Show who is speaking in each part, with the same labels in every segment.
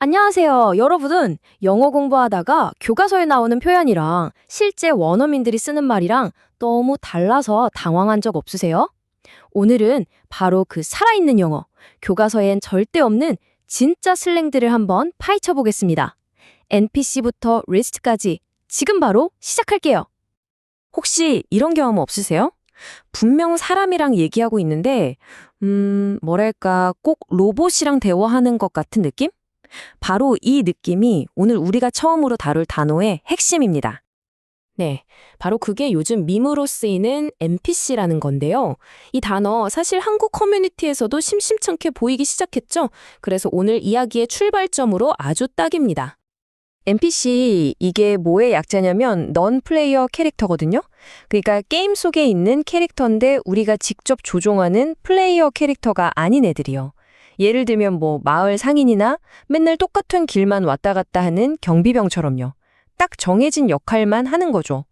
Speaker 1: 안녕하세요. 여러분은 영어 공부하다가 교과서에 나오는 표현이랑 실제 원어민들이 쓰는 말이랑 너무 달라서 당황한 적 없으세요? 오늘은 바로 그 살아있는 영어, 교과서엔 절대 없는 진짜 슬랭들을 한번 파헤쳐 보겠습니다. NPC부터 리스트까지 지금 바로 시작할게요.
Speaker 2: 혹시 이런 경험 없으세요? 분명 사람이랑 얘기하고 있는데, 음, 뭐랄까, 꼭 로봇이랑 대화하는 것 같은 느낌? 바로 이 느낌이 오늘 우리가 처음으로 다룰 단어의 핵심입니다. 네, 바로 그게 요즘 밈으로 쓰이는 NPC라는 건데요. 이 단어 사실 한국 커뮤니티에서도 심심찮게 보이기 시작했죠. 그래서 오늘 이야기의 출발점으로 아주 딱입니다. NPC 이게 뭐의 약자냐면 넌 플레이어 캐릭터거든요. 그러니까 게임 속에 있는 캐릭터인데 우리가 직접 조종하는 플레이어 캐릭터가 아닌 애들이요. 예를 들면 뭐 마을 상인이나 맨날 똑같은 길만 왔다 갔다 하는 경비병처럼요. 딱 정해진 역할만 하는 거죠.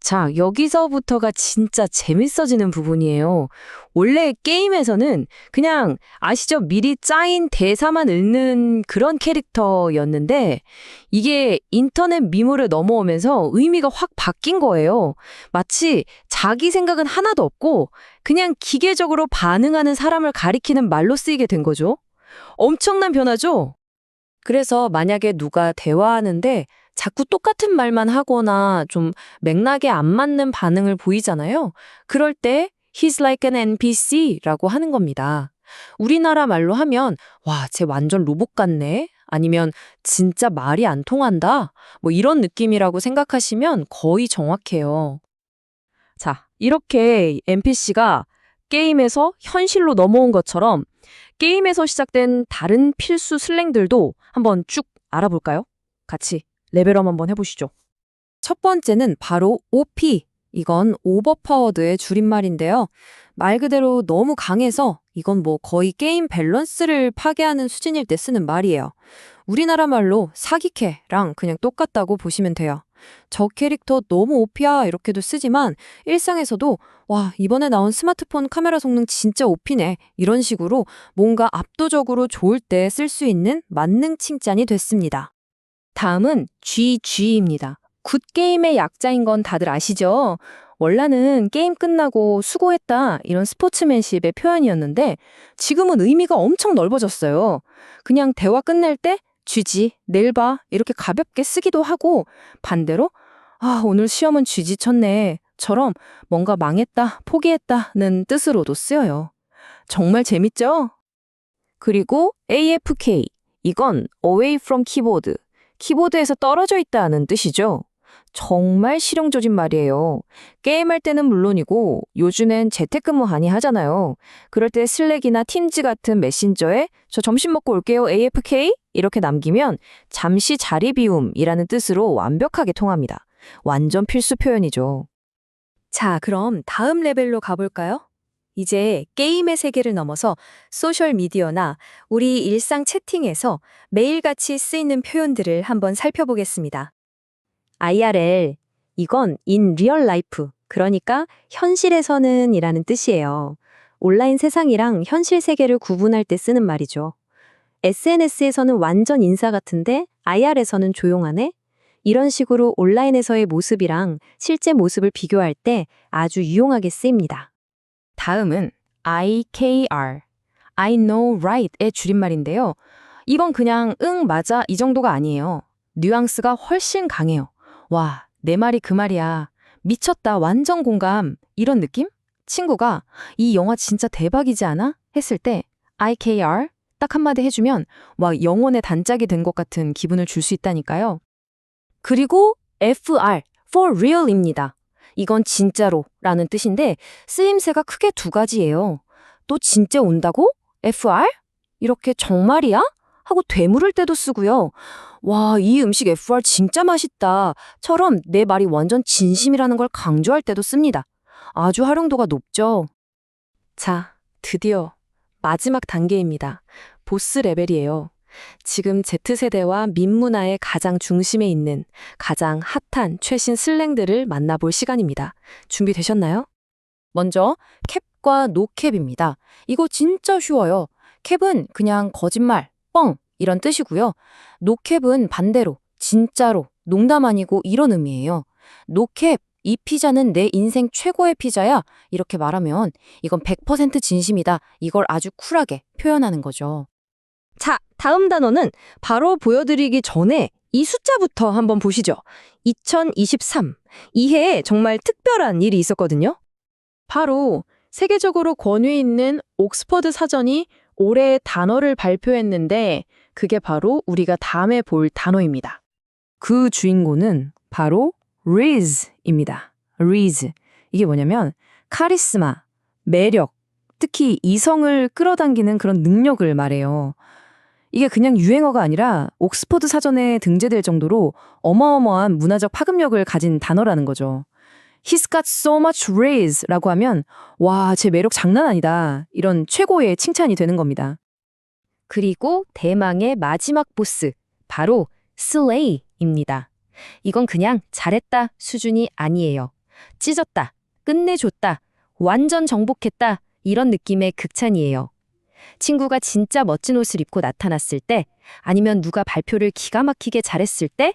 Speaker 2: 자, 여기서부터가 진짜 재밌어지는 부분이에요. 원래 게임에서는 그냥 아시죠? 미리 짜인 대사만 읽는 그런 캐릭터였는데 이게 인터넷 미모를 넘어오면서 의미가 확 바뀐 거예요. 마치 자기 생각은 하나도 없고 그냥 기계적으로 반응하는 사람을 가리키는 말로 쓰이게 된 거죠. 엄청난 변화죠? 그래서 만약에 누가 대화하는데 자꾸 똑같은 말만 하거나 좀 맥락에 안 맞는 반응을 보이잖아요. 그럴 때 he's like an NPC라고 하는 겁니다. 우리나라 말로 하면 와, 쟤 완전 로봇 같네. 아니면 진짜 말이 안 통한다. 뭐 이런 느낌이라고 생각하시면 거의 정확해요. 자, 이렇게 NPC가 게임에서 현실로 넘어온 것처럼 게임에서 시작된 다른 필수 슬랭들도 한번 쭉 알아볼까요? 같이 레벨업 한번 해보시죠. 첫 번째는 바로 OP. 이건 오버파워드의 줄임말인데요. 말 그대로 너무 강해서 이건 뭐 거의 게임 밸런스를 파괴하는 수준일 때 쓰는 말이에요. 우리나라 말로 사기캐랑 그냥 똑같다고 보시면 돼요. 저 캐릭터 너무 오피야 이렇게도 쓰지만 일상에서도 와 이번에 나온 스마트폰 카메라 성능 진짜 오피네 이런 식으로 뭔가 압도적으로 좋을 때 쓸 수 있는 만능 칭찬이 됐습니다. 다음은 GG입니다. 굿게임의 약자인 건 다들 아시죠? 원래는 게임 끝나고 수고했다 이런 스포츠맨십의 표현이었는데 지금은 의미가 엄청 넓어졌어요. 그냥 대화 끝낼 때 쥐지, 내일 봐 이렇게 가볍게 쓰기도 하고 반대로 아 오늘 시험은 쥐지 쳤네 처럼 뭔가 망했다, 포기했다는 뜻으로도 쓰여요. 정말 재밌죠? 그리고 AFK 이건 away from keyboard 키보드에서 떨어져 있다는 뜻이죠. 정말 실용적인 말이에요. 게임할 때는 물론이고 요즘엔 재택근무 많이 하잖아요. 그럴 때 슬랙이나 팀즈 같은 메신저에 저 점심 먹고 올게요 AFK 이렇게 남기면 잠시 자리 비움이라는 뜻으로 완벽하게 통합니다. 완전 필수 표현이죠. 자, 그럼 다음 레벨로 가볼까요? 이제 게임의 세계를 넘어서 소셜미디어나 우리 일상 채팅에서 매일같이 쓰이는 표현들을 한번 살펴보겠습니다. IRL, 이건 in real life, 그러니까 현실에서는 이라는 뜻이에요. 온라인 세상이랑 현실 세계를 구분할 때 쓰는 말이죠. SNS에서는 완전 인사 같은데 IR에서는 조용하네? 이런 식으로 온라인에서의 모습이랑 실제 모습을 비교할 때 아주 유용하게 쓰입니다. 다음은 IKR, I know right의 줄임말인데요. 이건 그냥 응, 맞아 이 정도가 아니에요. 뉘앙스가 훨씬 강해요. 와, 내 말이 그 말이야. 미쳤다, 완전 공감. 이런 느낌? 친구가 이 영화 진짜 대박이지 않아? 했을 때 IKR 딱 한마디 해주면 와, 영혼의 단짝이 된 것 같은 기분을 줄 수 있다니까요. 그리고 FR, for real입니다. 이건 진짜로 라는 뜻인데 쓰임새가 크게 두 가지예요. 또 진짜 온다고? FR? 이렇게 정말이야? 하고 되물을 때도 쓰고요. 와, 이 음식 FR 진짜 맛있다. 처럼 내 말이 완전 진심이라는 걸 강조할 때도 씁니다. 아주 활용도가 높죠. 자, 드디어 마지막 단계입니다. 보스 레벨이에요. 지금 Z세대와 민문화의 가장 중심에 있는 가장 핫한 최신 슬랭들을 만나볼 시간입니다. 준비되셨나요? 먼저 캡과 노캡입니다. 이거 진짜 쉬워요. 캡은 그냥 거짓말, 뻥 이런 뜻이고요. 노캡은 반대로 진짜로 농담 아니고 이런 의미예요. 노캡 이 피자는 내 인생 최고의 피자야. 이렇게 말하면 이건 100% 진심이다. 이걸 아주 쿨하게 표현하는 거죠.
Speaker 1: 자, 다음 단어는 바로 보여드리기 전에 이 숫자부터 한번 보시죠. 2023. 이 해에 정말 특별한 일이 있었거든요.
Speaker 3: 바로 세계적으로 권위 있는 옥스퍼드 사전이 올해의 단어를 발표했는데 그게 바로 우리가 다음에 볼 단어입니다.
Speaker 2: 그 주인공은 바로 Riz입니다. Riz. 이게 뭐냐면 카리스마, 매력, 특히 이성을 끌어당기는 그런 능력을 말해요. 이게 그냥 유행어가 아니라 옥스퍼드 사전에 등재될 정도로 어마어마한 문화적 파급력을 가진 단어라는 거죠. He's got so much Riz라고 하면 와, 제 매력 장난 아니다. 이런 최고의 칭찬이 되는 겁니다.
Speaker 1: 그리고 대망의 마지막 보스, 바로 슬레이입니다. 이건 그냥 잘했다 수준이 아니에요. 찢었다, 끝내줬다, 완전 정복했다, 이런 느낌의 극찬이에요. 친구가 진짜 멋진 옷을 입고 나타났을 때, 아니면 누가 발표를 기가 막히게 잘했을 때,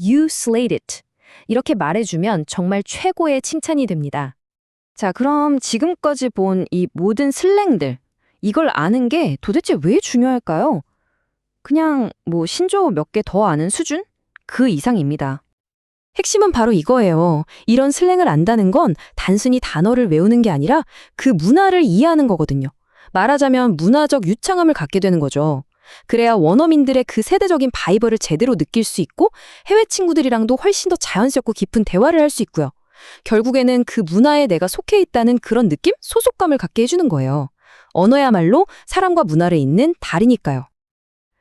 Speaker 1: You slayed it. 이렇게 말해주면 정말 최고의 칭찬이 됩니다.
Speaker 2: 자, 그럼 지금까지 본 이 모든 슬랭들, 이걸 아는 게 도대체 왜 중요할까요? 그냥 뭐 신조어 몇 개 더 아는 수준? 그 이상입니다. 핵심은 바로 이거예요. 이런 슬랭을 안다는 건 단순히 단어를 외우는 게 아니라 그 문화를 이해하는 거거든요. 말하자면 문화적 유창함을 갖게 되는 거죠. 그래야 원어민들의 그 세대적인 바이벌을 제대로 느낄 수 있고 해외 친구들이랑도 훨씬 더 자연스럽고 깊은 대화를 할 수 있고요. 결국에는 그 문화에 내가 속해 있다는 그런 느낌? 소속감을 갖게 해주는 거예요. 언어야말로 사람과 문화를 잇는 달이니까요.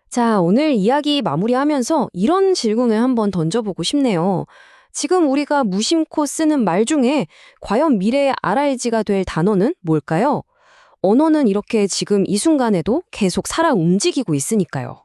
Speaker 1: 자, 오늘 이야기 마무리하면서 이런 질문을 한번 던져보고 싶네요. 지금 우리가 무심코 쓰는 말 중에 과연 미래의 RRG가 될 단어는 뭘까요? 언어는 이렇게 지금 이 순간에도 계속 살아 움직이고 있으니까요.